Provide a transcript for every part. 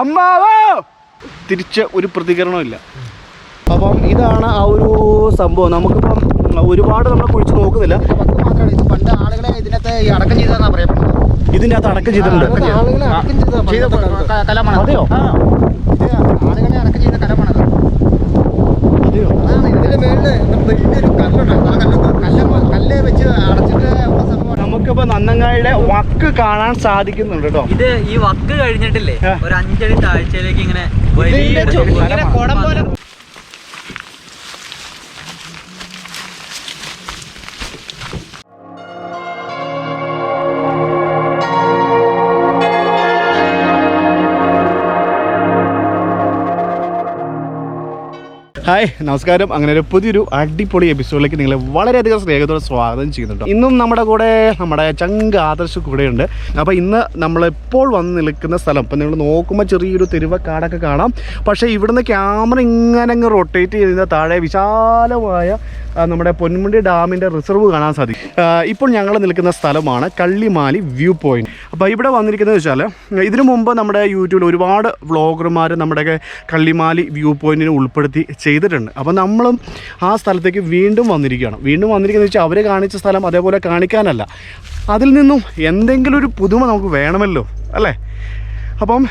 അമ്മാവോ? തിരിച്ച് ഒരു പ്രതികരണമില്ല അപ്പം ഇതാണ് ആ ഒരു സംഭവം. നമുക്കിപ്പം ഒരുപാട് നമ്മൾ കുഴിച്ച് നോക്കുന്നില്ല. പണ്ട് ആളുകളെ ഇതിനകത്ത് ഈ അടക്കം ചെയ്തതെന്നാ പറയാം ഇതിന്റെ അകത്ത് അടക്കം ചെയ്തിട്ടുണ്ട്. കലമാണ് അതെയോ? ആളുകളെ അടക്കം ചെയ്ത കലമാണ് അതെയോ? അതാണ് ഇതിന്റെ മേളിൽ വലിയൊരു കല്ലുണ്ട്. ആ കല്ല് കല്ല് കല്ല് വെച്ച് അടച്ചിട്ട് ഉള്ള നന്നങ്ങാടിയുടെ നന്നങ്ങായുടെ വക്ക് കാണാൻ സാധിക്കുന്നുണ്ട് കേട്ടോ ഇത് ഈ വക്ക് കഴിഞ്ഞിട്ടില്ലേ? ഒരു അഞ്ചടി താഴ്ചയിലേക്ക് ഇങ്ങനെ വലിയ കുടം പോലെ ഹായ് നമസ്കാരം. അങ്ങനെ ഒരു പുതിയൊരു അടിപൊളി എപ്പിസോഡിലേക്ക് നിങ്ങളെ വളരെയധികം സ്നേഹത്തോടെ സ്വാഗതം ചെയ്യുന്നുണ്ട് ഇന്നും നമ്മുടെ കൂടെ നമ്മുടെ ചങ്ക ആദർശ് കൂടെയുണ്ട്. അപ്പോൾ ഇന്ന് നമ്മളിപ്പോൾ വന്ന് നിൽക്കുന്ന സ്ഥലം ഇപ്പം നിങ്ങൾ നോക്കുമ്പോൾ ചെറിയൊരു തെരുവക്കാടൊക്കെ കാണാം. പക്ഷേ ഇവിടുന്ന് ക്യാമറ ഇങ്ങനെ അങ്ങ് റൊട്ടേറ്റ് ചെയ്ത താഴെ വിശാലമായ നമ്മുടെ പൊന്മുണ്ടി ഡാമിന്റെ റിസർവ് കാണാൻ സാധിക്കും. ഇപ്പോൾ ഞങ്ങൾ നിൽക്കുന്ന സ്ഥലമാണ് കള്ളിമാലി വ്യൂ പോയിന്റ്. അപ്പോൾ ഇവിടെ വന്നിരിക്കുന്നത് വെച്ചാൽ ഇതിനു മുമ്പ് നമ്മുടെ യൂട്യൂബിൽ ഒരുപാട് വ്ളോഗർമാർ നമ്മുടെ കള്ളിമാലി വ്യൂ പോയിന്റിനെ ഉൾപ്പെടുത്തി ചെയ്തിട്ടുണ്ട്. അപ്പോൾ നമ്മളും ആ സ്ഥലത്തേക്ക് വീണ്ടും വന്നിരിക്കുകയാണ്. വീണ്ടും വന്നിരിക്കുന്നത് വെച്ചാൽ അവരെ കാണിച്ച സ്ഥലം അതേപോലെ കാണിക്കാനല്ല. അതിൽ നിന്നും എന്തെങ്കിലും ഒരു പുതുമ നമുക്ക് വേണമല്ലോ അല്ലേ? അപ്പം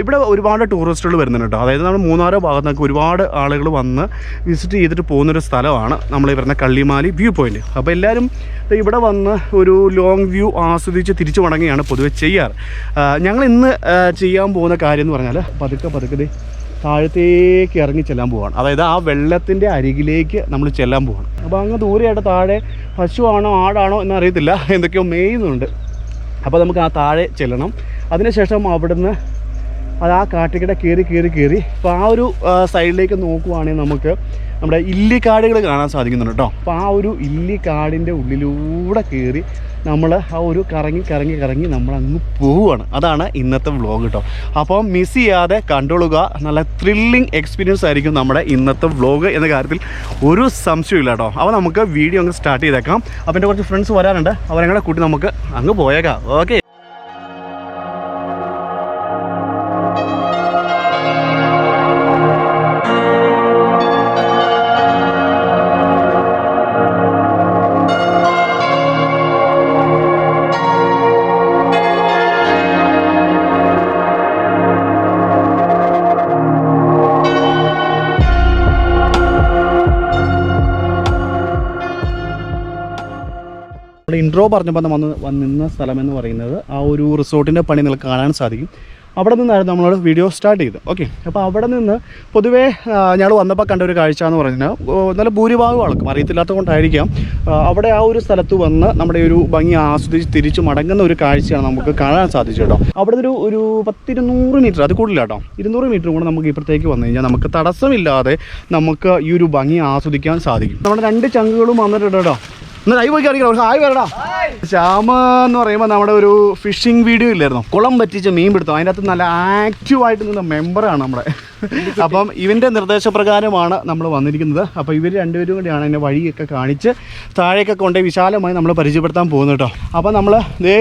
ഇവിടെ ഒരുപാട് ടൂറിസ്റ്റുകൾ വരുന്നുണ്ട് കേട്ടോ. അതായത് നമ്മൾ മൂന്നാറോ ഭാഗത്ത് നിന്നൊക്കെ ഒരുപാട് ആളുകൾ വന്ന് വിസിറ്റ് ചെയ്തിട്ട് പോകുന്നൊരു സ്ഥലമാണ് നമ്മൾ ഈ വരുന്ന കള്ളിമാലി വ്യൂ പോയിന്റ് അപ്പോൾ എല്ലാവരും ഇവിടെ വന്ന് ഒരു ലോങ് വ്യൂ ആസ്വദിച്ച് തിരിച്ചു മടങ്ങുകയാണ് പൊതുവെ ചെയ്യാറ്. ഞങ്ങൾ ഇന്ന് ചെയ്യാൻ പോകുന്ന കാര്യം എന്ന് പറഞ്ഞാൽ പതുക്കെ പതുക്കെ താഴത്തേക്ക് ഇറങ്ങി ചെല്ലാൻ പോവാണ്. അതായത് ആ വെള്ളത്തിന്റെ അരികിലേക്ക് നമ്മൾ ചെല്ലാൻ പോവാണ്. അപ്പോൾ അങ്ങ് ദൂരെയായിട്ട് താഴെ പശുവാണോ ആടാണോ എന്നറിയത്തില്ല. എന്തൊക്കെയോ മേയുന്നുണ്ട് അപ്പോൾ നമുക്ക് ആ താഴെ ചെല്ലണം. അതിനുശേഷം അവിടുന്ന് അത് ആ കാട്ടിക്കിട കയറി കയറി കയറി അപ്പോൾ ആ ഒരു സൈഡിലേക്ക് നോക്കുവാണെങ്കിൽ നമുക്ക് നമ്മുടെ ഇല്ലിക്കാടുകൾ കാണാൻ സാധിക്കുന്നുണ്ട് കേട്ടോ. അപ്പോൾ ആ ഒരു ഇല്ലിക്കാടിന്റെ ഉള്ളിലൂടെ കയറി നമ്മൾ ആ ഒരു കറങ്ങി കറങ്ങി കറങ്ങി നമ്മൾ അങ്ങ് പോവുകയാണ് അതാണ് ഇന്നത്തെ വ്ളോഗ് കേട്ടോ അപ്പോൾ മിസ് ചെയ്യാതെ കണ്ടോളുക. നല്ല ത്രില്ലിംഗ് എക്സ്പീരിയൻസ് ആയിരിക്കും നമ്മുടെ ഇന്നത്തെ വ്ളോഗ് എന്ന കാര്യത്തിൽ ഒരു സംശയമില്ല കേട്ടോ അപ്പോൾ നമുക്ക് വീഡിയോ അങ്ങ് സ്റ്റാർട്ട് ചെയ്തേക്കാം. അപ്പോൾ എന്റെ കുറച്ച് ഫ്രണ്ട്സ് വരാറുണ്ട് അവരങ്ങളെ കൂടെ കൂട്ടി നമുക്ക് അങ്ങ് പോയേക്കാം. ഓക്കെ നമ്മൾ പറഞ്ഞപ്പോൾ വന്ന് നിന്ന സ്ഥലം എന്ന് പറയുന്നത് ആ ഒരു റിസോർട്ടിന്റെ പണി നിങ്ങൾക്ക് കാണാൻ സാധിക്കും. അവിടെ നിന്നായിരുന്നു നമ്മൾ വീഡിയോ സ്റ്റാർട്ട് ചെയ്തത്. ഓക്കെ അപ്പോൾ അവിടെ നിന്ന് പൊതുവേ ഞങ്ങൾ വന്നപ്പോൾ കണ്ട ഒരു കാഴ്ച എന്ന് പറഞ്ഞാൽ നല്ല ഭൂരിഭാഗം ആൾക്കും അറിയത്തില്ലാത്തത് കൊണ്ടായിരിക്കാം അവിടെ ആ ഒരു സ്ഥലത്ത് വന്ന് നമ്മുടെ ഒരു ഭംഗി ആസ്വദിച്ച് തിരിച്ചു മടങ്ങുന്ന ഒരു കാഴ്ചയാണ് നമുക്ക് കാണാൻ സാധിച്ചു കേട്ടോ. അവിടെ ഒരു ഒരു പത്തിരുന്നൂറ് മീറ്റർ അത് കൂടുതൽ കേട്ടോ. ഇരുന്നൂറ് മീറ്റർ കൂടെ നമുക്ക് ഇപ്പുറത്തേക്ക് വന്നു കഴിഞ്ഞാൽ നമുക്ക് തടസ്സമില്ലാതെ നമുക്ക് ഈ ഒരു ഭംഗി ആസ്വദിക്കാൻ സാധിക്കും. നമ്മുടെ രണ്ട് ചങ്കുകളും വന്നിട്ടുണ്ട് കേട്ടോ. ഒന്ന് ലൈവ് പോയി അറിയിക്കണം ഹായ് വരടാ ശ്യാമ എന്ന് പറയുമ്പോൾ നമ്മുടെ ഒരു ഫിഷിംഗ് വീഡിയോ ഇല്ലായിരുന്നു. കുളം പറ്റിച്ച മീൻ പിടുത്തം. അതിന്റെ അകത്ത് നല്ല ആക്റ്റീവായിട്ട് നിന്ന മെമ്പറാണ് നമ്മുടെ. അപ്പം ഇവന്റെ നിർദ്ദേശപ്രകാരമാണ് നമ്മൾ വന്നിരിക്കുന്നത്. അപ്പോൾ ഇവർ രണ്ടുപേരും കൂടിയാണ് എന്നെ വഴിയൊക്കെ കാണിച്ച് താഴേക്കൊക്കെ കൊണ്ടുപോയി വിശാലമായി നമ്മൾ പരിചയപ്പെടുത്താൻ പോകുന്നത് കേട്ടോ. അപ്പോൾ നമ്മൾ ദേ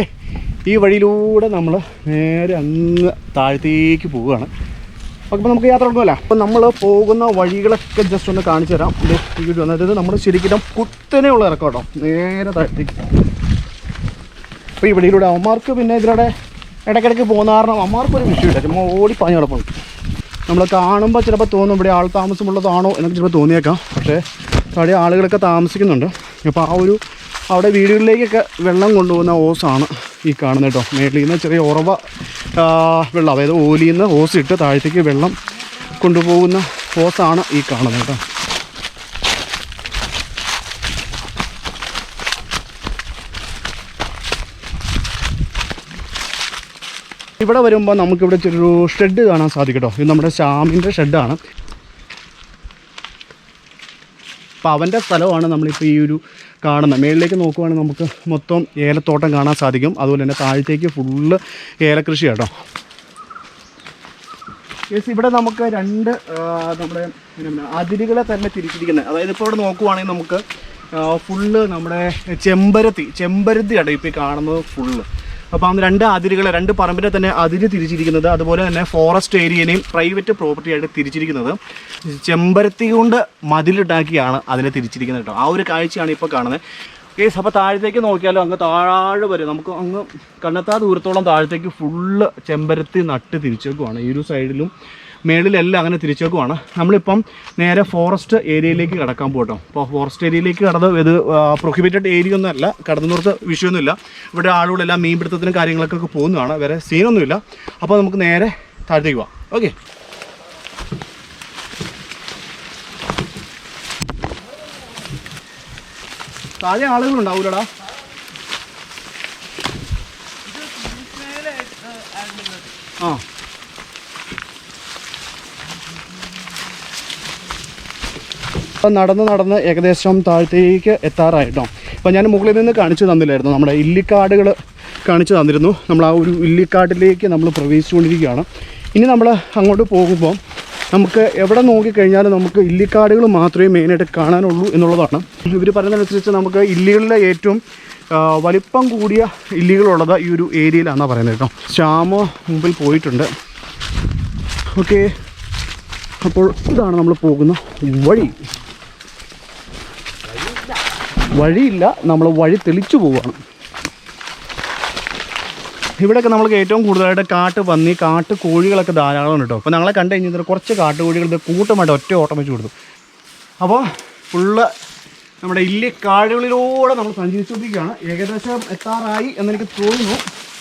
ഈ വഴിയിലൂടെ നമ്മൾ നേരെ അങ്ങ് താഴത്തേക്ക് പോവുകയാണ്. അപ്പോൾ നമുക്ക് യാത്ര തുടങ്ങുമല്ലോ. അപ്പോൾ നമ്മൾ പോകുന്ന വഴികളൊക്കെ ജസ്റ്റ് ഒന്ന് കാണിച്ചു തരാം. ഇത് അതായത് നമ്മൾ ശരിക്കും കുത്തനെയുള്ള ഇറക്കം കേട്ടോ. നേരെ താഴത്തേക്ക് അപ്പോൾ ഈ വഴിയിലൂടെ അവന്മാർക്ക് പിന്നെ ഇതിലൂടെ ഇടയ്ക്കിടയ്ക്ക് പോകുന്ന കാരണം അവന്മാർക്ക് ഒരു വിഷയമില്ല. ചുമ്മാ ഓടി പാഞ്ഞ് കിടപ്പുണ്ട്. നമ്മൾ കാണുമ്പോൾ ചിലപ്പോൾ തോന്നും ഇവിടെ ആൾ താമസമുള്ളതാണോ എന്നൊക്കെ ചിലപ്പോൾ തോന്നിയേക്കാം. പക്ഷേ അവിടെ ആളുകളൊക്കെ താമസിക്കുന്നുണ്ട്. അപ്പോൾ ആ ഒരു അവിടെ വീടുകളിലേക്കൊക്കെ വെള്ളം കൊണ്ടുപോകുന്ന ഓസാണ്. ഈ കാണുന്നത് കേട്ടോ. മേളിൽ നിന്ന് ചെറിയ ഉറവ വെള്ളം അതായത് ഓലിയിൽ നിന്ന് ഓസ് ഇട്ട് താഴത്തേക്ക് വെള്ളം കൊണ്ടുപോകുന്ന ഓസാണ് ഈ കാണുന്നത് കേട്ടോ. ഇവിടെ വരുമ്പോൾ നമുക്കിവിടെ ചെറിയൊരു ഷെഡ് കാണാൻ സാധിക്കും കേട്ടോ. ഇത് നമ്മുടെ ശ്യാമിന്റെ ഷെഡാണ്. അപ്പോൾ അവന്റെ സ്ഥലമാണ് നമ്മളിപ്പോൾ ഈ ഒരു കാണുന്നത്. മേളിലേക്ക് നോക്കുവാണെങ്കിൽ നമുക്ക് മൊത്തം ഏലത്തോട്ടം കാണാൻ സാധിക്കും. അതുപോലെ തന്നെ താഴത്തേക്ക് ഫുള്ള് ഏലകൃഷി കേട്ടോ യെസ് ഇവിടെ നമുക്ക് രണ്ട് നമ്മുടെ അതിരുകളെ തന്നെ തിരിച്ചിരിക്കുന്നത്. അതായത് ഇപ്പോൾ ഇവിടെ നോക്കുവാണെങ്കിൽ നമുക്ക് ഫുള്ള് നമ്മുടെ ചെമ്പരത്തി ചെമ്പരത്തിയാണ് ഇപ്പോൾ കാണുന്നത് ഫുള്ള് അപ്പോൾ അന്ന് രണ്ട് അതിരുകളെ രണ്ട് പറമ്പിനെ തന്നെ അതിര് തിരിച്ചിരിക്കുന്നത്. അതുപോലെ തന്നെ ഫോറസ്റ്റ് ഏരിയനെയും പ്രൈവറ്റ് പ്രോപ്പർട്ടി ആയിട്ട് തിരിച്ചിരിക്കുന്നത്. ചെമ്പരത്തി കൊണ്ട് മതിലുണ്ടാക്കിയാണ് അതിനെ തിരിച്ചിരിക്കുന്നത് കേട്ടോ. ആ ഒരു കാഴ്ചയാണ് ഇപ്പോൾ കാണുന്നത്. കേസ് അപ്പോൾ താഴത്തേക്ക് നോക്കിയാലോ അങ്ങ് താഴെ വരെ നമുക്ക് അങ്ങ് കണ്ണെത്താ ദൂരത്തോളം താഴത്തേക്ക് ഫുള്ള് ചെമ്പരത്തി നട്ട് തിരിച്ചേക്കുവാണ്. ഈ ഒരു സൈഡിലും മേളിലെല്ലാം അങ്ങനെ തിരിച്ചേക്കുവാണ്. നമ്മളിപ്പം നേരെ ഫോറസ്റ്റ് ഏരിയയിലേക്ക് കടക്കാൻ പോകട്ടോ. അപ്പോൾ ഫോറസ്റ്റ് ഏരിയയിലേക്ക് കടന്ന് ഇത് പ്രൊഹിബിറ്റഡ് ഏരിയ ഒന്നും അല്ല. വിഷയമൊന്നുമില്ല. ഇവിടെ ആളുകളെല്ലാം മീൻപിടുത്തത്തിനും കാര്യങ്ങളൊക്കെ പോകുന്നതാണ്. വേറെ സീനൊന്നുമില്ല അപ്പോൾ നമുക്ക് നേരെ താഴത്തേക്ക് പോവാം. ഓക്കെ. താഴെ ആളുകളുണ്ടാവൂലടാ ആ. നടന്ന് നടന്ന് ഏകദേശം താഴത്തേക്ക് എത്താറായിട്ടോ. അപ്പോൾ ഞാൻ മുകളിൽ നിന്ന് കാണിച്ചു തന്നില്ലായിരുന്നു. നമ്മുടെ ഇല്ലിക്കാടുകൾ കാണിച്ചു തന്നിരുന്നു. നമ്മൾ ആ ഒരു ഇല്ലിക്കാട്ടിലേക്ക് നമ്മൾ പ്രവേശിച്ചുകൊണ്ടിരിക്കുകയാണ്. ഇനി നമ്മൾ അങ്ങോട്ട് പോകുമ്പോൾ നമുക്ക് എവിടെ നോക്കിക്കഴിഞ്ഞാലും നമുക്ക് ഇല്ലിക്കാടുകൾ മാത്രമേ മെയിനായിട്ട് കാണാനുള്ളൂ എന്നുള്ളതാണ്. ഇവർ പറയുന്നതനുസരിച്ച് നമുക്ക് ഇല്ലികളിലെ ഏറ്റവും വലിപ്പം കൂടിയ ഇല്ലികളുള്ളത് ഈ ഒരു ഏരിയയിലാണെന്നാണ് പറയുന്നത് കേട്ടോ. ശ്യാമ മുമ്പിൽ പോയിട്ടുണ്ട്. ഓക്കെ. അപ്പോൾ ഇതാണ് നമ്മൾ പോകുന്ന വഴി. വഴിയില്ല നമ്മൾ വഴി തെളിച്ചു പോവുകയാണ് ഇവിടെയൊക്കെ നമ്മൾക്ക് ഏറ്റവും കൂടുതലായിട്ട് കാട്ട് പന്നി കാട്ട് കോഴികളൊക്കെ ധാരാളം കേട്ടോ അപ്പോൾ ഞങ്ങളെ കണ്ടു കഴിഞ്ഞാൽ കുറച്ച് കാട്ടുകോഴികൾ ഇത് കൂട്ടമായിട്ട് ഒറ്റ ഓട്ടം വെച്ച് കൊടുത്തു. അപ്പോൾ ഫുള്ള് നമ്മുടെ ഇല്ലിക്കാടുകളിലൂടെ നമ്മൾ സഞ്ചരിച്ചുകൊണ്ടിരിക്കുകയാണ്. ഏകദേശം എത്താറായി എന്നെനിക്ക് തോന്നുന്നു.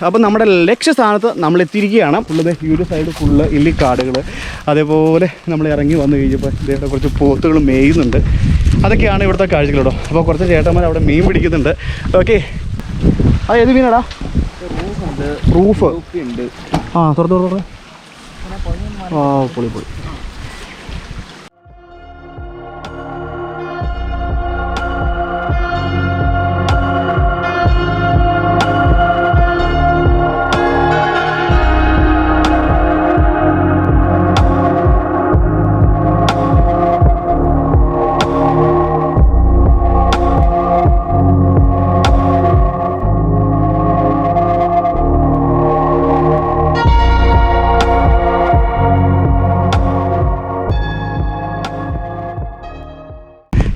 അപ്പോൾ നമ്മുടെ ലക്ഷ്യസ്ഥാനത്ത് നമ്മൾ എത്തിയിരിക്കുകയാണ് ഫുള്ള് ഈ ഒരു സൈഡ് ഫുള്ള് ഇല്ലിക്കാടുകൾ അതേപോലെ നമ്മൾ ഇറങ്ങി വന്നു കഴിഞ്ഞപ്പോൾ ഇതേ കുറച്ച് പോത്തുകൾ മേയുന്നുണ്ട്. അതൊക്കെയാണ് ഇവിടുത്തെ കാഴ്ചകൾ കേട്ടോ. അപ്പോൾ കുറച്ച് ചേട്ടന്മാർ അവിടെ മീൻ പിടിക്കുന്നുണ്ട്. ഓക്കെ ആ ഏത് മീനാടാ? പ്രൂഫ് ഉണ്ട് ആ തുറന്നു തുറന്നു ആ പൊളി പൊളി.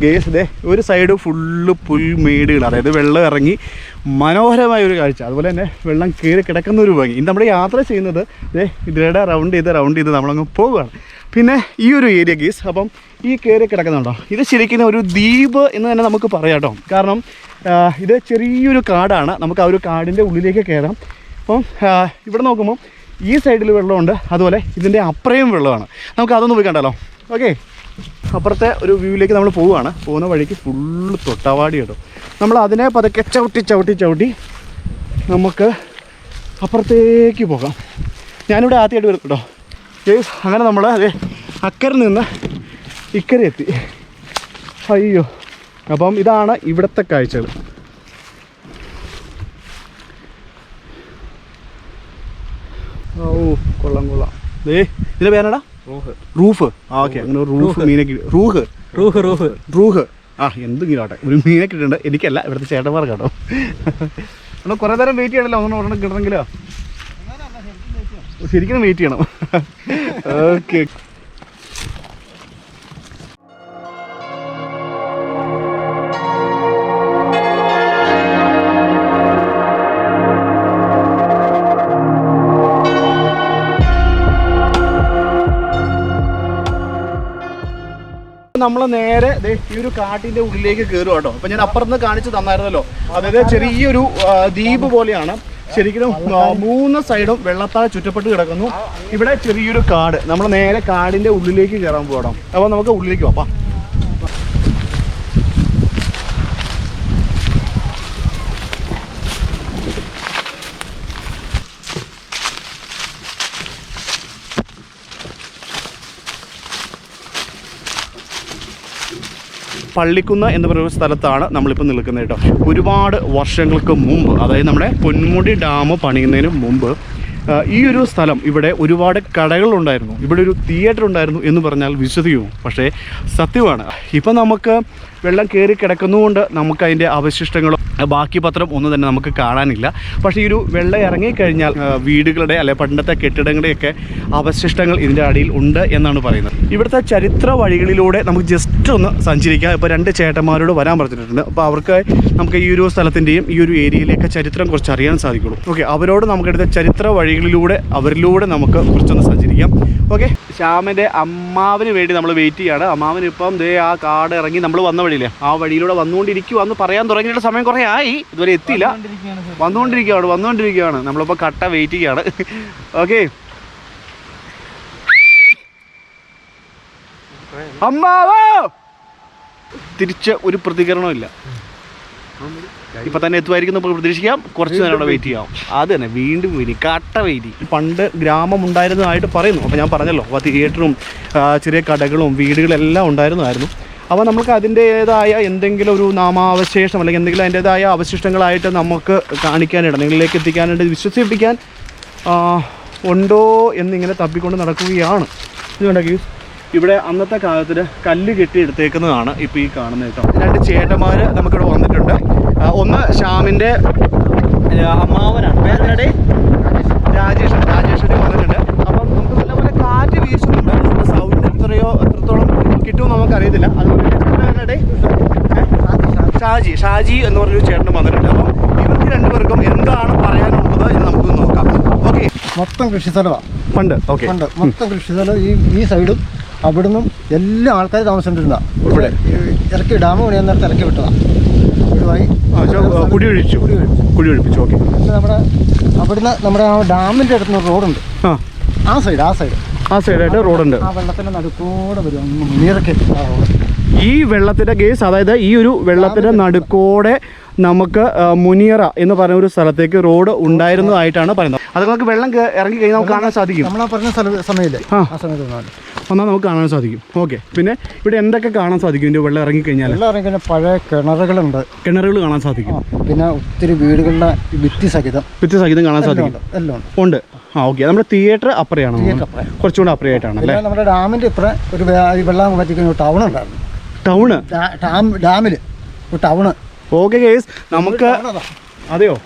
ദേ ഒരു സൈഡ് ഫുള്ള് പുൽമേടുകൾ അതായത് വെള്ളം ഇറങ്ങി മനോഹരമായ ഒരു കാഴ്ച. അതുപോലെ തന്നെ വെള്ളം കയറി കിടക്കുന്ന ഒരു ഭംഗി. ഇത് നമ്മുടെ യാത്ര ചെയ്യുന്നത് ദേ ഇതിലൂടെ റൗണ്ട് ചെയ്ത് റൗണ്ട് ചെയ്ത് നമ്മളങ്ങ് പോവുകയാണ്. പിന്നെ ഈ ഒരു ഏരിയ കേസ് അപ്പം ഈ കയറി കിടക്കുന്നുണ്ടോ? ഇത് ശരിക്കും ഒരു ദ്വീപ് എന്ന് തന്നെ നമുക്ക് പറയാം കേട്ടോ. കാരണം ഇത് ചെറിയൊരു കാടാണ്. നമുക്ക് ആ ഒരു കാടിന്റെ ഉള്ളിലേക്ക് കയറാം. അപ്പം ഇവിടെ നോക്കുമ്പോൾ ഈ സൈഡിൽ വെള്ളമുണ്ട്. അതുപോലെ ഇതിന്റെ അപ്പുറയും വെള്ളമാണ്. നമുക്ക് അതൊന്ന് പോയി കണ്ടാലോ? ഓക്കെ അപ്പുറത്തെ ഒരു വ്യൂവിലേക്ക് നമ്മൾ പോവുകയാണ്. പോകുന്ന വഴിക്ക് ഫുള്ള് തൊട്ടവാടി കേട്ടോ. നമ്മൾ അതിനെ പതുക്കെ ചവിട്ടി ചവിട്ടി ചവിട്ടി നമുക്ക് അപ്പുറത്തേക്ക് പോകാം. ഞാനിവിടെ ആദ്യമായിട്ട് വരും കേട്ടോ. ഏയ് അങ്ങനെ നമ്മൾ അതെ അക്കരെ നിന്ന് ഇക്കരെ എത്തി അയ്യോ. അപ്പം ഇതാണ് ഇവിടുത്തെ കാഴ്ചകൾ. ഓ കൊള്ളാം കൊള്ളാം. ദേ ഇതിന്റെ പേരാടാ റൂഫ്. ആ ഓക്കെ. അങ്ങനെ റൂഫ് മീനെ കിട്ടി റൂഹ്. റൂഹ് റൂഹ്. റൂഹ്. ആ എന്തെങ്കിലും ആട്ടെ ഒരു മീനെ കിട്ടിയിട്ടുണ്ട് എനിക്കല്ല ഇവിടുത്തെ ചേട്ടന്മാർ കേട്ടോ. നമ്മൾ കുറേ നേരം വെയിറ്റ് ചെയ്യണല്ലോ. ഒന്നും ഒരെണ്ണം കിട്ടണമെങ്കിലോ? ശരിക്കും വെയിറ്റ് ചെയ്യണം. ഓക്കെ. നമ്മൾ നേരെ ഈ ഒരു കാട്ടിന്റെ ഉള്ളിലേക്ക് കയറുക കേട്ടോ. അപ്പൊ ഞാൻ അപ്പുറത്ത് കാണിച്ചു തന്നായിരുന്നല്ലോ. അതായത് ചെറിയൊരു ദ്വീപ് പോലെയാണ്. ശരിക്കും മൂന്ന് സൈഡും വെള്ളത്താൽ ചുറ്റപ്പെട്ട് കിടക്കുന്നു. ഇവിടെ ചെറിയൊരു കാട്. നമ്മൾ നേരെ കാടിന്റെ ഉള്ളിലേക്ക് കയറാൻ പോകണം അപ്പൊ നമുക്ക് ഉള്ളിലേക്ക് പോവാം പള്ളിക്കുന്ന് എന്ന് പറയുന്ന സ്ഥലത്താണ് നമ്മളിപ്പോൾ നിൽക്കുന്നത് കേട്ടോ. ഒരുപാട് വർഷങ്ങൾക്ക് മുമ്പ് അതായത് നമ്മുടെ പൊന്മുടി ഡാം പണിയുന്നതിന് മുമ്പ് ഈ ഒരു സ്ഥലം ഇവിടെ ഒരുപാട് കടകളുണ്ടായിരുന്നു. ഇവിടെ ഒരു തിയേറ്റർ ഉണ്ടായിരുന്നു എന്ന് പറഞ്ഞാൽ വിശ്വസിക്കുമോ പക്ഷേ സത്യമാണ്. ഇപ്പം നമുക്ക് വെള്ളം കയറി കിടക്കുന്നതുകൊണ്ട് നമുക്ക് അതിന്റെ അവശിഷ്ടങ്ങളോ ബാക്കി പത്രം ഒന്നും തന്നെ നമുക്ക് കാണാനില്ല. പക്ഷേ ഈ ഒരു വെള്ളം ഇറങ്ങിക്കഴിഞ്ഞാൽ വീടുകളുടെ അല്ലെ പണ്ടത്തെ കെട്ടിടങ്ങളുടെയൊക്കെ അവശിഷ്ടങ്ങൾ ഇതിന്റെ അടിയിൽ ഉണ്ട് എന്നാണ് പറയുന്നത്. ഇവിടുത്തെ ചരിത്ര വഴികളിലൂടെ നമുക്ക് ജസ്റ്റ് ഒന്ന് സഞ്ചരിക്കാം. ഇപ്പോൾ രണ്ട് ചേട്ടന്മാരോട് വരാൻ പറഞ്ഞിട്ടുണ്ട്. അപ്പോൾ അവർക്ക് നമുക്ക് ഈ ഒരു സ്ഥലത്തിന്റെയും ഈ ഒരു ഏരിയയിലേക്ക് ചരിത്രം കുറച്ച് അറിയാൻ സാധിക്കുള്ളൂ. ഓക്കെ അവരോട് നമുക്കെടുത്ത ചരിത്ര വഴികളിലൂടെ അവരിലൂടെ നമുക്ക് കുറച്ചൊന്ന് സഞ്ചരിക്കാം. ഓക്കെ ശ്യാമിന്റെ അമ്മാവിന് വേണ്ടി നമ്മൾ വെയിറ്റ് ചെയ്യാണ്. അമ്മാവിന് ഇപ്പം ദേ ആ കാട് ഇറങ്ങി നമ്മൾ വന്ന വഴിയില്ലേ? ആ വഴിയിലൂടെ വന്നുകൊണ്ടിരിക്കുക എന്ന് പറയാൻ തുടങ്ങിയിട്ട് സമയം കുറേ ആയി. ഇതുവരെ എത്തിയില്ല. വന്നുകൊണ്ടിരിക്കുകയാണ് വന്നുകൊണ്ടിരിക്കുകയാണ് നമ്മളിപ്പോൾ കട്ട വെയിറ്റ് ചെയ്യാണ്. ഓക്കെ അമ്മാവോ! തിരിച്ച് ഒരു പ്രതികരണവും ഇല്ല. ഇപ്പൊ തന്നെ എത്തുമായിരിക്കും പ്രതീക്ഷിക്കാം. കുറച്ച് നേരം അവിടെ വെയിറ്റ് ചെയ്യാം. അത് തന്നെ വീണ്ടും വിനി കട്ട വെയിറ്റ് പണ്ട് ഗ്രാമം ഉണ്ടായിരുന്നതായിട്ട് പറയുന്നു. അപ്പോൾ ഞാൻ പറഞ്ഞല്ലോ അപ്പോൾ തിയേറ്ററും ചെറിയ കടകളും വീടുകളെല്ലാം ഉണ്ടായിരുന്നതായിരുന്നു. അപ്പോൾ നമുക്ക് അതിന്റേതായ എന്തെങ്കിലും ഒരു നാമാവശേഷം അല്ലെങ്കിൽ എന്തെങ്കിലും അതിന്റെതായ അവശിഷ്ടങ്ങളായിട്ട് നമുക്ക് കാണിക്കാനായിട്ട് നിങ്ങളിലേക്ക് എത്തിക്കാനായിട്ട് വിശ്വസിപ്പിക്കാൻ ഉണ്ടോ എന്നിങ്ങനെ തപ്പിക്കൊണ്ട് നടക്കുകയാണ്. ഇതുകൊണ്ടൊക്കെ ഇവിടെ അന്നത്തെ കാലത്തിൽ കല്ല് കെട്ടി എടുത്തേക്കുന്നതാണ് ഇപ്പോൾ ഈ കാണുന്നത് കേട്ടോ. രണ്ട് ചേട്ടന്മാർ നമുക്കിവിടെ വന്നിട്ടുണ്ട്. ഒന്ന് ശ്യാമിന്റെ അമ്മാവനാണ്. പേരുടെ രാജേഷ് രാജേഷിന്റെ വന്നിട്ടുണ്ട്. അപ്പം നമുക്ക് നല്ലപോലെ കാറ്റ് വീശുന്നുണ്ട്. നമ്മുടെ സൗണ്ട് എത്രയോ എത്രത്തോളം കിട്ടുമെന്ന് നമുക്കറിയത്തില്ല. അതുപോലെ ഷാജി. ഷാജി എന്ന് പറഞ്ഞൊരു ചേട്ടൻ വന്നിട്ടുണ്ട്. അപ്പം ഇവർക്ക് രണ്ടുപേർക്കും എന്താണ് പറയാനുള്ളത് എന്ന് നമുക്ക് നോക്കാം. ഓക്കെ. മൊത്തം കൃഷി സ്ഥലമാണ് പണ്ട് ഓക്കെ. പണ്ട് മൊത്തം കൃഷി സ്ഥലം ഈ ഈ സൈഡും അവിടുന്ന് എല്ലാ ആൾക്കാരും താമസിച്ചിട്ടുണ്ടാ ഇവിടെ? ഇറക്കി ഡാം പണിയാൻ നേരത്തെ ഇറക്കി വിട്ടതാ. ഒഴിവായി കുടി ഒഴിച്ചു. ഒഴിച്ചു. കുടി ഒഴിപ്പിച്ചു ഓക്കെ. നമ്മുടെ അവിടുന്ന് നമ്മുടെ ആ ഡാമിന്റെ അടുത്ത് റോഡുണ്ട്. ആ. ആ സൈഡ് ആ സൈഡ്. ആ സൈഡായിട്ട് റോഡുണ്ട്. ആ വെള്ളത്തിന്റെ നടുക്കൂടെ വരും. റോഡ്. ഈ വെള്ളത്തിന്റെ കേസ് അതായത് ഈ ഒരു വെള്ളത്തിന്റെ നടുക്കോടെ നമുക്ക് മുനിയറ എന്ന് പറയുന്ന ഒരു സ്ഥലത്തേക്ക് റോഡ് ഉണ്ടായിരുന്നതായിട്ടാണ് പറയുന്നത്. അത് നമുക്ക് വെള്ളം ഇറങ്ങി കഴിഞ്ഞാൽ നമുക്ക് കാണാൻ സാധിക്കും. നമ്മളാ പറഞ്ഞ ആ. ആ സമയത്ത് വന്നാൽ നമുക്ക് കാണാൻ സാധിക്കും. ഓക്കെ. പിന്നെ ഇവിടെ എന്തൊക്കെ കാണാൻ സാധിക്കും? ഇതിന്റെ വെള്ളം ഇറങ്ങി കഴിഞ്ഞാൽ വെള്ളം ഇറങ്ങി കഴിഞ്ഞാൽ പഴയ കിണറുകളുണ്ട്. കിണറുകൾ കാണാൻ സാധിക്കും. പിന്നെ ഒത്തിരി വീടുകളുടെ ഭിത്തി സഹിതം ഭിത്തി സഹിതം കാണാൻ സാധിക്കും എല്ലാം ഉണ്ട്. ആ ഓക്കെ. നമ്മുടെ തിയേറ്റർ അപ്പറയാണ്. കുറച്ചുകൂടെ അപ്പറയായിട്ടാണ് അല്ലേ? നമ്മുടെ ഡാമിന്റെ ഇപ്പുറം ഒരു വെള്ളം പറ്റിക്കുന്ന ഒരു ടൗൺ ഉണ്ടായിരുന്നു. ടൗണ്? ഡാം ഡാമിൽ ടൗണ്. ഓക്കെ കേസ് നമുക്ക് അതെയോ?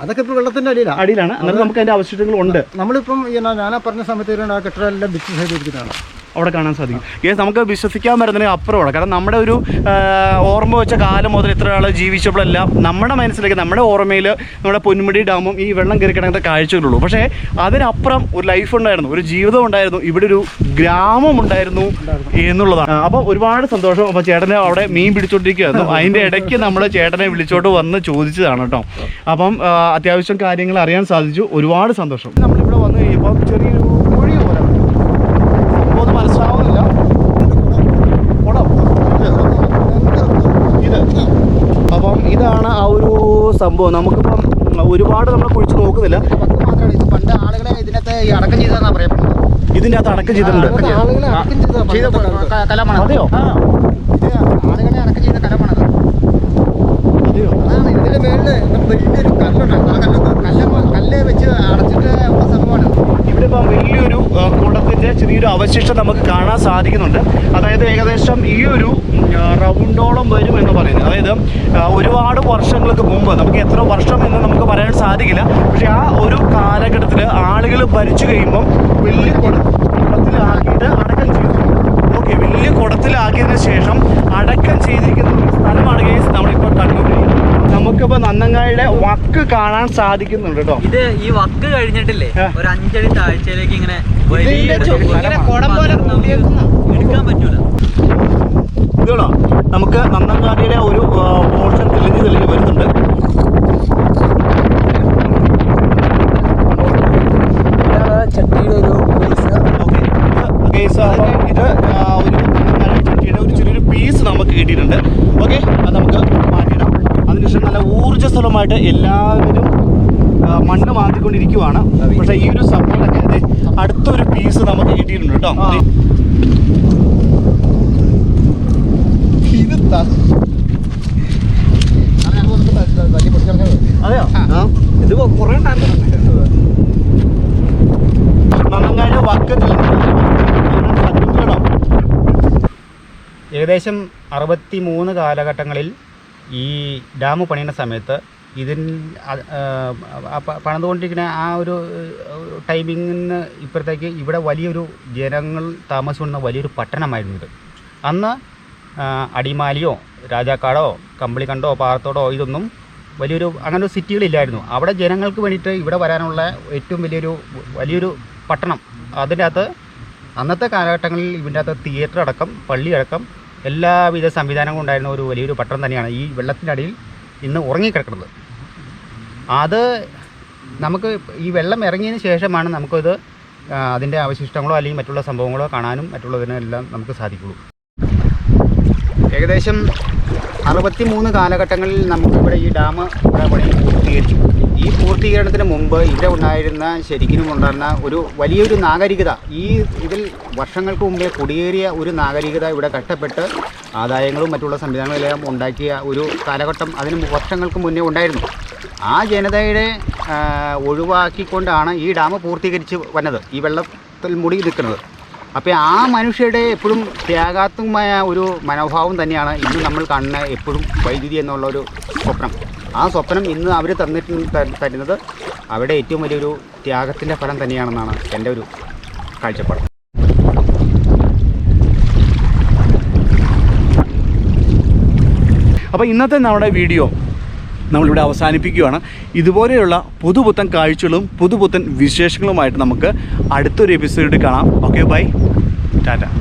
അതൊക്കെ ഇപ്പോൾ വെള്ളത്തിന്റെ അടിയിലാണ് അടിയിലാണ്. എന്നാലും നമുക്ക് അതിന്റെ അവശിഷ്ടങ്ങൾ ഉണ്ട്. നമ്മളിപ്പം ഞാൻ- പറഞ്ഞ സമയത്ത് ആ കെട്ടിടം എല്ലാം ഭിത്തി സൈഡ് ഇരിക്കുന്നതാണ് അവിടെ കാണാൻ സാധിക്കും. കേസ് നമുക്ക് വിശ്വസിക്കാൻ പറ്റുന്നതിന് അപ്പുറമാണ്. കാരണം നമ്മുടെ ഒരു ഓർമ്മ വെച്ച കാലം മുതൽ ഇത്ര ആൾ ജീവിച്ചപ്പോഴെല്ലാം നമ്മുടെ മനസ്സിലേക്ക് നമ്മുടെ ഓർമ്മയിൽ നമ്മുടെ പൊന്മുടി ഡാമും ഈ വെള്ളം കയറി കിടക്കുന്ന കാഴ്ചകളുള്ളൂ. പക്ഷേ അതിനപ്പുറം ഒരു ലൈഫ് ഉണ്ടായിരുന്നു ഒരു ജീവിതം ഉണ്ടായിരുന്നു ഇവിടെ ഒരു ഗ്രാമം ഉണ്ടായിരുന്നു എന്നുള്ളതാണ്. അപ്പോൾ ഒരുപാട് സന്തോഷം. അപ്പോൾ ചേട്ടനെ അവിടെ മീൻ പിടിച്ചോണ്ടിരിക്കുകയായിരുന്നു അതിന്റെ ഇടയ്ക്ക് നമ്മൾ ചേട്ടനെ വിളിച്ചോട്ട് വന്ന് ചോദിച്ചതാണ് കേട്ടോ. അപ്പം അത്യാവശ്യം കാര്യങ്ങൾ അറിയാൻ സാധിച്ചു. ഒരുപാട് സന്തോഷം. നമ്മളിവിടെ വന്നു കഴിയുമ്പോൾ ചെറിയൊരു കുഴി പോലെ സംഭവം ഒന്നും മനസ്സിലാവുന്നില്ല കുളം. ഇത് അപ്പം ഇതാണ് ആ ഒരു സംഭവം. നമുക്കിപ്പം ഒരുപാട് നമ്മൾ കുഴിച്ച് നോക്കുന്നില്ല. പണ്ട് ആളുകളെ ഇതിനകത്ത് അടക്കം ചെയ്തതെന്നാ പറയപ്പെടുന്നത് ഇതിന്റെ അകത്ത് അടക്കം ചെയ്തിട്ടുണ്ട് കലമാണ് അതെയോ? ഇത് ആളുകളെ അടക്കം ചെയ്ത കലമാണത് അതെയോ? അതാണ് ഇതിന്റെ മേളിൽ വലിയൊരു കല്ലുണ്ടായിരുന്നു ആ കല്ല് കല്ല് കല്ല് വെച്ച് അടച്ചിട്ട് ഇവിടെ ഇപ്പം വലിയൊരു കുളത്തിന്റെ ചെറിയൊരു അവശിഷ്ടം നമുക്ക് കാണാൻ സാധിക്കുന്നുണ്ട്. അതായത് ഏകദേശം ഈ ഒരു റൗണ്ടോളം വരും എന്ന് പറയുന്നത്. അതായത് ഒരുപാട് വർഷങ്ങൾക്ക് മുമ്പ് നമുക്ക് എത്ര വർഷം എന്ന് നമുക്ക് പറയാൻ സാധിക്കില്ല. പക്ഷേ ആ ഒരു കാലഘട്ടത്തിൽ ആളുകൾ ഭരിച്ചു കഴിയുമ്പം വലിയ കുട- കുടത്തിലാക്കിയിട്ട് അടക്കം ചെയ്തു. ഓക്കെ വലിയ കുടത്തിലാക്കിയതിന് ശേഷം അടക്കം ചെയ്തിരിക്കുന്ന ഒരു സ്ഥലമാണ് കേസ് നമ്മളിപ്പോൾ കണ്ടുകൊണ്ടിരിക്കുന്നത് നമുക്കിപ്പോൾ നന്നങ്ങാടിയുടെ വക്ക് കാണാൻ സാധിക്കുന്നുണ്ട് കേട്ടോ. ഇത് ഈ വക്ക് കഴിഞ്ഞിട്ടില്ലേ? ഒരു അഞ്ചടി താഴ്ചയിലേക്ക് ഇങ്ങനെ എടുക്കാൻ പറ്റൂല. ഇതുകളോ നമുക്ക് നന്നങ്ങാടിയുടെ ഒരു കൊണ്ടിരിക്കുവാണ് പക്ഷെ ഈ ഒരു സംഭവമൊക്കെ അടുത്തൊരു പീസ് നമുക്ക് കിട്ടിയിട്ടുണ്ട് കേട്ടോ. അതെയോ? ഇത് കുറേ നന്നങ്ങാട് വക്കത്തിൽ ഏകദേശം അറുപത്തി മൂന്ന് കാലഘട്ടങ്ങളിൽ ഈ ഡാം പണിയുന്ന സമയത്ത് ഇതിൻ പണിതുകൊണ്ടിരിക്കുന്ന ആ ഒരു ടൈമിങ്ങിന് ഇപ്പുറത്തേക്ക് ഇവിടെ വലിയൊരു ജനങ്ങൾ താമസിക്കുന്ന വലിയൊരു പട്ടണമായിരുന്നു ഇത്. അന്ന് അടിമാലിയോ രാജാക്കാടോ കമ്പിളിക്കണ്ടോ പാറത്തോടോ ഇതൊന്നും വലിയൊരു അങ്ങനെ ഒരു സിറ്റികളില്ലായിരുന്നു. അവിടെ ജനങ്ങൾക്ക് വേണ്ടിയിട്ട് ഇവിടെ വരാനുള്ള ഏറ്റവും വലിയൊരു വലിയൊരു പട്ടണം. അതിന്റെ അകത്ത് അന്നത്തെ കാലഘട്ടങ്ങളിൽ ഇതിന്റെ അകത്ത് തിയേറ്റർ അടക്കം പള്ളി അടക്കം എല്ലാവിധ സംവിധാനങ്ങളും ഉണ്ടായിരുന്ന ഒരു വലിയൊരു പട്ടണം തന്നെയാണ് ഈ വെള്ളത്തിന്റെ അടിയിൽ ഇന്ന് ഉറങ്ങിക്കിടക്കുന്നത്. അത് നമുക്ക് ഈ വെള്ളം ഇറങ്ങിയതിന് ശേഷമാണ് നമുക്കത് അതിന്റെ അവശിഷ്ടങ്ങളോ അല്ലെങ്കിൽ മറ്റുള്ള സംഭവങ്ങളോ കാണാനും മറ്റുള്ളതിനെല്ലാം നമുക്ക് സാധിക്കുള്ളൂ. ഏകദേശം അറുപത്തി മൂന്ന് കാലഘട്ടങ്ങളിൽ നമുക്കിവിടെ ഈ ഡാം പണി പൂർത്തീകരിച്ചു. ഈ പൂർത്തീകരണത്തിന് മുമ്പ് ഇവിടെ ഉണ്ടായിരുന്ന ശരിക്കും ഉണ്ടായിരുന്ന ഒരു വലിയൊരു നാഗരികത ഈ ഇതിൽ വർഷങ്ങൾക്ക് മുമ്പേ കുടിയേറിയ ഒരു നാഗരികത ഇവിടെ കഷ്ടപ്പെട്ട് ആദായങ്ങളും മറ്റുള്ള സംവിധാനങ്ങളെല്ലാം ഉണ്ടാക്കിയ ഒരു കാലഘട്ടം അതിന് വർഷങ്ങൾക്ക് മുന്നേ ഉണ്ടായിരുന്നു. ആ ജനതയുടെ ഒഴിവാക്കിക്കൊണ്ടാണ് ഈ ഡാം പൂർത്തീകരിച്ച് വന്നത് ഈ വെള്ളത്തിൽ മുടി നിൽക്കുന്നത്. അപ്പോൾ ആ മനുഷ്യരുടെ എപ്പോഴും ത്യാഗാത്മമായ ഒരു മനോഭാവം തന്നെയാണ് ഇന്ന് നമ്മൾ കാണുന്ന എപ്പോഴും വൈദ്യുതി എന്നുള്ള ഒരു സ്വപ്നം. ആ സ്വപ്നം ഇന്ന് അവർ തന്നിട്ട് തരുന്നത് അവിടെ ഏറ്റവും വലിയൊരു ത്യാഗത്തിന്റെ ഫലം തന്നെയാണെന്നാണ് എന്റെ ഒരു കാഴ്ചപ്പാട്. അപ്പോൾ ഇന്നത്തെ നമ്മുടെ വീഡിയോ നമ്മളിവിടെ അവസാനിപ്പിക്കുകയാണ്. ഇതുപോലെയുള്ള പുതുപുത്തൻ കാഴ്ചകളും പുതുപുത്തൻ വിശേഷങ്ങളുമായിട്ട് നമുക്ക് അടുത്തൊരു എപ്പിസോഡിൽ കാണാം. Okay bye Tata